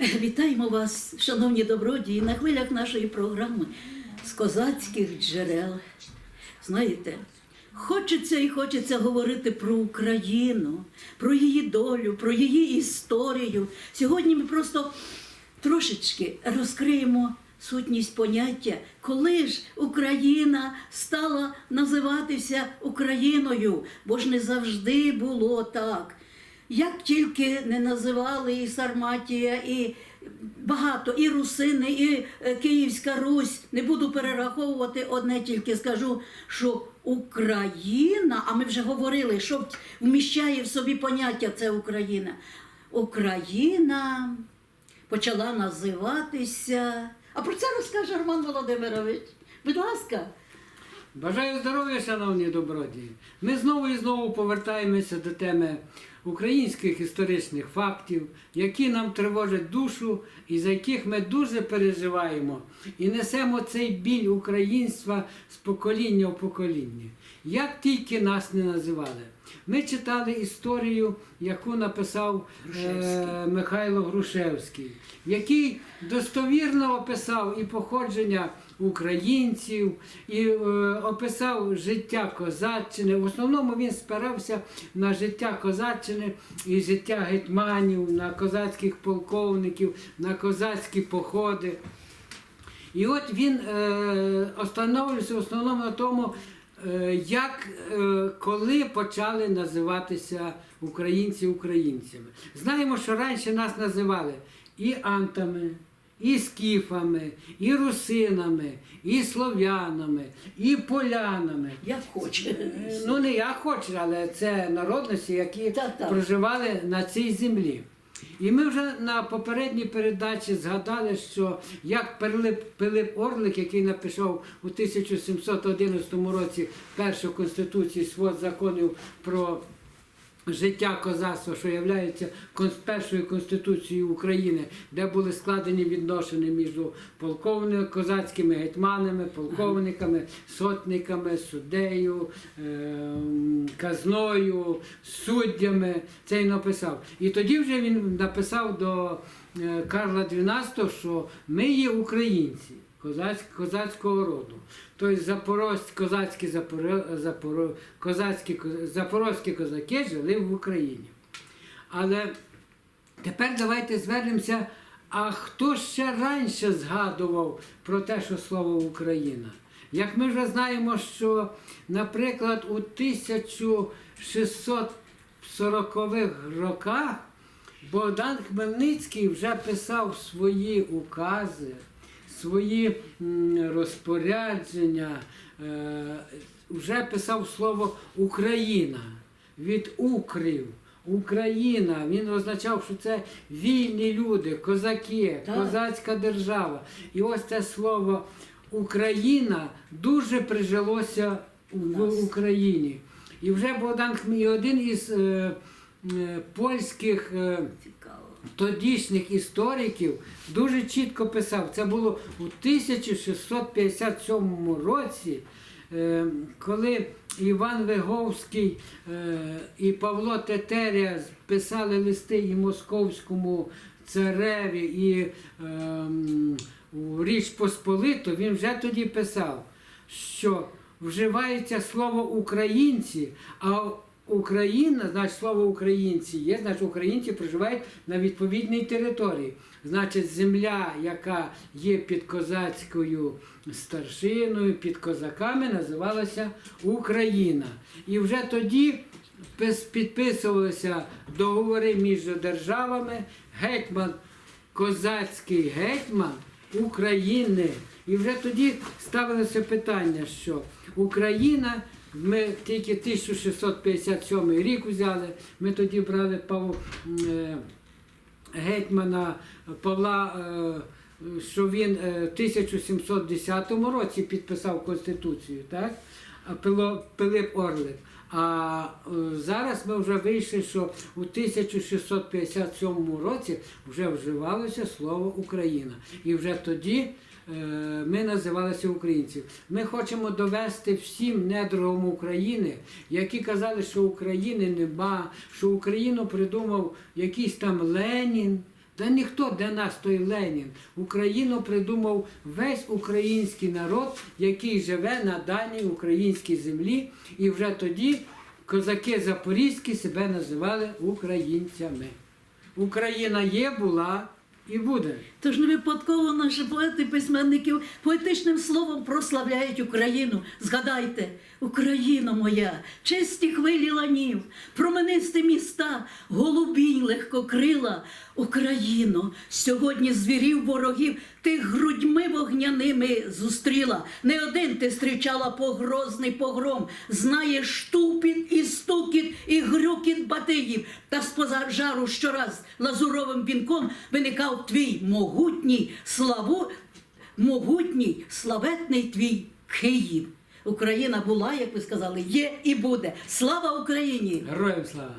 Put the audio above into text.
Вітаємо вас, шановні добродії, на хвилях нашої програми з козацьких джерел. Знаєте, хочеться і хочеться говорити про Україну, про її долю, про її історію. Сьогодні ми просто трошечки розкриємо сутність поняття, коли ж Україна стала називатися Україною, бо ж не завжди було так. Як тільки не називали і Сарматія, і багато, і Русини, і е, Київська Русь, не буду перераховувати, одне тільки скажу, що Україна, а ми вже говорили, що вміщає в собі поняття це Україна. Україна почала називатися. А про це розкаже Роман Володимирович. Будь ласка. Бажаю здоров'я, шановні добродії. Ми знову і знову повертаємося до теми українських історичних фактів, які нам тривожать душу і за яких ми дуже переживаємо і несемо цей біль українства з покоління в покоління. Як тільки нас не називали. Ми читали історію, яку написав е, Михайло Грушевський, який достовірно описав і походження українців, і е, описав життя козаччини. В основному він спирався на життя козаччини і життя гетьманів, на козацьких полковників, на козацькі походи. І от він е, остановився в основному на тому, як е, коли почали називатися українці українцями. Знаємо, що раніше нас називали і антами, і скіфами, і русинами, і слов'янами, і полянами. Як хоче. Е, Ну не я хочу, але це народності, які Так-так. проживали на цій землі. І ми вже на попередній передачі згадали, що як Пилип, Орлик, який написав у 1711 році першу конституцію свод законів про життя козацтва, що є першою конституцією України, де були складені відношення між полковниками, козацькими гетьманами, полковниками, сотниками, суддею, ем, казною, суддями. Це він написав. І тоді вже він написав до е, Карла XII, що ми є українці. Козаць, козацького роду. Тобто запорозькі, козацькі, запоро, запоро, козацькі, запорозькі козаки жили в Україні. Але тепер давайте звернемося, а хто ще раніше згадував про те, що слово Україна? Як ми вже знаємо, що, наприклад, у 1640-х роках Богдан Хмельницький вже писав свої укази, свої розпорядження, е, вже писав слово Україна від укрів. Україна, він означав, що це вільні люди, козаки, Так. козацька держава. І ось це слово Україна дуже прижилося в. Україні. І вже Богдан Хмельницький, один із е, е, польських. е, Цікаво. Тодішніх істориків дуже чітко писав. Це було у 1657 році, е, коли Іван Виговський е, і Павло Тетеря писали листи і московському цареві, і ем, Річ Посполиту, він вже тоді писав, що вживається слово українці, а Україна, значить слово українці є, значить українці проживають на відповідній території. Значить, земля, яка є під козацькою старшиною, під козаками, називалася Україна. І вже тоді підписувалися договори між державами, гетьман, козацький гетьман України. І вже тоді ставилося питання, що Україна, ми тільки 1657 рік взяли, ми тоді брали Павло, е, гетьмана Павла, е, що він е, в 1710 році підписав Конституцію, так? А Пило- Пилип Орлик. А е, зараз ми вже вийшли, що у 1657 році вже вживалося слово Україна. І вже тоді е, ми називалися українців. Ми хочемо довести всім недругам України, які казали, що України нема, що Україну придумав якийсь там Ленін, Та ніхто для нас той Ленін. Україну придумав весь український народ, який живе на даній українській землі. І вже тоді козаки запорізькі себе називали українцями. Україна є, була і буде. Тож не випадково наші поети, письменники поетичним словом прославляють Україну. Згадайте, Україно моя, чисті хвилі ланів, променисті міста, голубінь легкокрила. Україно, сьогодні звірів ворогів ти грудьми вогняними зустріла. Не один ти зустрічала погрозний погром. Знаєш штупіт і стукіт, і грюкіт батигів. Та з пожару щораз лазуровим вінком виникав твій могутній славу, могутній славетний твій Київ. Україна була, як ви сказали, є і буде. Слава Україні! Героям слава!